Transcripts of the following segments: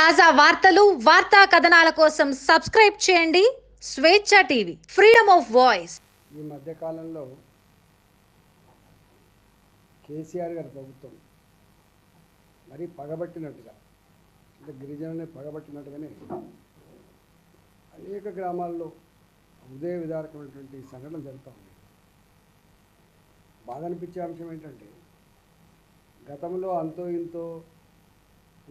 తాజా వార్తలు వార్తా కథనాల కోసం సబ్స్క్రైబ్ చేయండి. స్వేచ్ఛ టీవీ ఫ్రీడమ్ ఆఫ్ వాయిస్ ఈ మధ్యకాలంలో కేసీఆర్ గారి ప్రభుత్వం మరీ పగబట్టినట్టుగా అంటే గిరిజనుల్ని పగబట్టినట్టుగానే అనేక గ్రామాల్లో ఉదయ విధారకమైనటువంటి సంఘటన జరుగుతూ ఉంది. బాధ అనిపించే అంశం ఏంటంటే గతంలో అంతో ఇంతో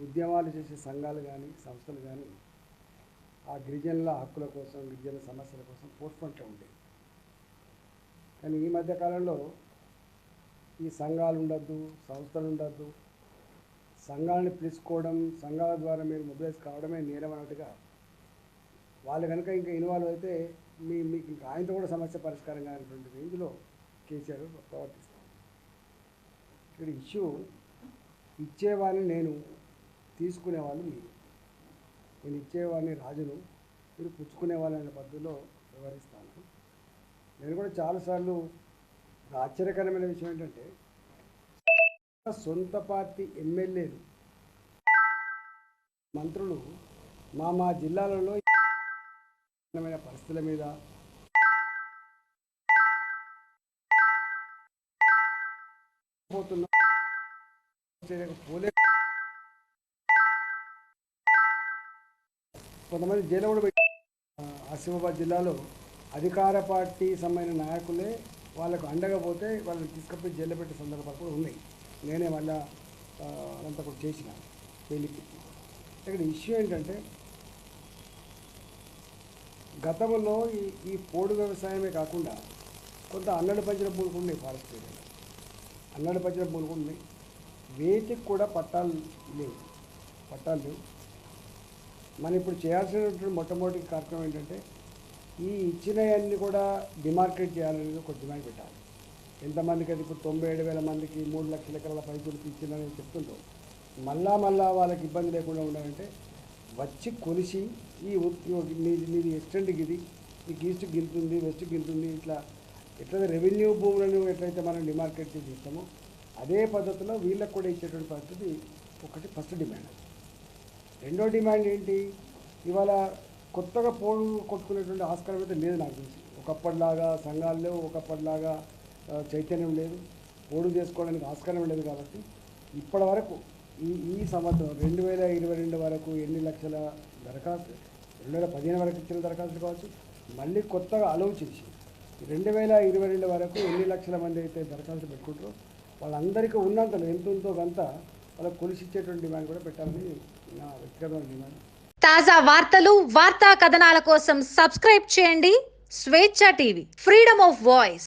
ఉద్యమాలు చేసే సంఘాలు కానీ సంస్థలు కానీ ఆ గిరిజనుల హక్కుల కోసం గిరిజనుల సమస్యల కోసం పోస్ట్మెంట్లో ఉండేవి. కానీ ఈ మధ్య కాలంలో ఈ సంఘాలు ఉండద్దు సంస్థలు ఉండద్దు. సంఘాలను పిలుచుకోవడం సంఘాల ద్వారా మీరు మొబైల్స్ కావడమే నేరం అన్నట్టుగా వాళ్ళు కనుక ఇంకా ఇన్వాల్వ్ అయితే మీ మీకు ఇంకా ఆయనతో కూడా సమస్య పరిష్కారం కానటువంటి రేంజ్లో కేసీఆర్ ప్రవర్తిస్తాం ఇక్కడ ఇష్యూ ఇచ్చేవాడిని నేను తీసుకునేవాళ్ళు మీరు. నేను ఇచ్చేవాడిని రాజును మీరు పుచ్చుకునేవాళ్ళు అనే పద్ధతిలో వివరిస్తాను నేను కూడా చాలాసార్లు ఆశ్చర్యకరమైన విషయం ఏంటంటే సొంత పార్టీ ఎమ్మెల్యేలు మంత్రులు మా మా జిల్లాలలో పరిస్థితుల మీద పోతున్నా పోలే కొంతమంది జైలు కూడా పెట్టి ఆసిఫాబాద్ జిల్లాలో అధికార పార్టీ సంబంధించిన నాయకులే వాళ్ళకు అండగా పోతే వాళ్ళని తీసుకుపోయి జైల్లో పెట్టే సందర్భాలు కూడా ఉన్నాయి. నేనే మళ్ళా ఆ, అదంతా కూడా చేసిన పెళ్ళికి ఇక్కడ ఇష్యూ ఏంటంటే గతంలో ఈ ఈ పోడు వ్యవసాయమే కాకుండా కొంత అన్నడు పంచిన భూములు కూడా ఉన్నాయి ఫారెస్ట్ ఏరియాలో. అన్నడు పంచిన భూములు కూడా ఉన్నాయి. వేటికి కూడా పట్టాలు లేవు. పట్టాలు లేవు. మనం ఇప్పుడు చేయాల్సినటువంటి మొట్టమొదటి కార్యక్రమం ఏంటంటే ఈ ఇచ్చినవన్నీ కూడా డిమార్కెట్ చేయాలనేది ఒక డిమాండ్ పెట్టాలి. ఎంతమందికి అది ఇప్పుడు తొంభై ఏడు వేల మందికి మూడు లక్షల ఎకరాల పైపులకు ఇచ్చిందని చెప్తుండ్రు. మళ్ళా మళ్ళా వాళ్ళకి ఇబ్బంది లేకుండా ఉండాలంటే వచ్చి కొలిసి ఈ నీది నీది ఎక్స్టెంట్కి ఇది నీకు ఈస్ట్ గింతుంది వెస్ట్ గింతుంది ఇట్లా ఎట్లయితే రెవెన్యూ భూములను ఎట్లయితే మనం డిమార్కెట్ చేసి ఇస్తామో అదే పద్ధతిలో వీళ్ళకి కూడా ఇచ్చేటువంటి పరిస్థితి ఒకటి ఫస్ట్ డిమాండ్ రెండో డిమాండ్ ఏంటి? ఇవాళ కొత్తగా పోడు కొట్టుకునేటువంటి ఆస్కారం అయితే లేదు నాకు తెలిసి. ఒకప్పటిలాగా సంఘాలు లేవు ఒకప్పటిలాగా చైతన్యం లేదు. పోడు చేసుకోవడానికి ఆస్కారం లేదు కాబట్టి ఇప్పటి వరకు ఈ ఈ సంవత్సరం రెండు వేల ఇరవై రెండు వరకు ఎన్ని లక్షల దరఖాస్తు రెండు వేల పదిహేను వరకు ఇచ్చిన దరఖాస్తులు కావచ్చు మళ్ళీ కొత్తగా అలవ్ చేసి రెండు వేల ఇరవై రెండు వరకు ఎన్ని లక్షల మంది అయితే దరఖాస్తు పెట్టుకుంటారో వాళ్ళందరికీ ఉన్నంత ఎంతో ఉందో అంత వాళ్ళకి కొలిసిచ్చేటువంటి డిమాండ్ కూడా పెట్టాలని నా వ్యక్తిగతమైన డిమాండ్. తాజా వార్తలు వార్తా కథనాల కోసం సబ్స్క్రైబ్ చేయండి స్వేచ్ఛ టీవీ ఫ్రీడమ్ ఆఫ్ వాయిస్.